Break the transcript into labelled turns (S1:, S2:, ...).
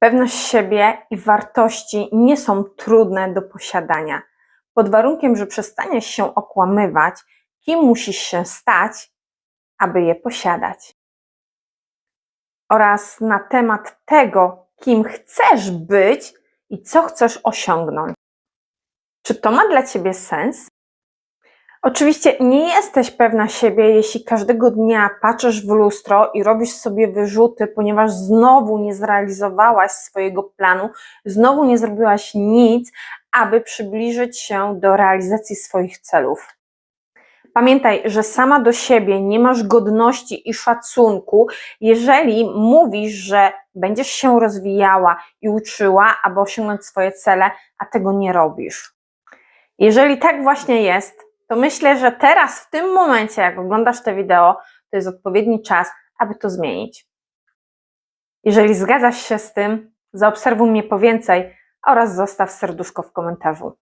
S1: Pewność siebie i wartości nie są trudne do posiadania. Pod warunkiem, że przestaniesz się okłamywać, kim musisz się stać, aby je posiadać. Oraz na temat tego, kim chcesz być i co chcesz osiągnąć. Czy to ma dla ciebie sens? Oczywiście nie jesteś pewna siebie, jeśli każdego dnia patrzysz w lustro i robisz sobie wyrzuty, ponieważ znowu nie zrealizowałaś swojego planu, znowu nie zrobiłaś nic, aby przybliżyć się do realizacji swoich celów. Pamiętaj, że sama do siebie nie masz godności i szacunku, jeżeli mówisz, że będziesz się rozwijała i uczyła, aby osiągnąć swoje cele, a tego nie robisz. Jeżeli tak właśnie jest, to myślę, że teraz, w tym momencie, jak oglądasz to wideo, to jest odpowiedni czas, aby to zmienić. Jeżeli zgadzasz się z tym, zaobserwuj mnie po więcej oraz zostaw serduszko w komentarzu.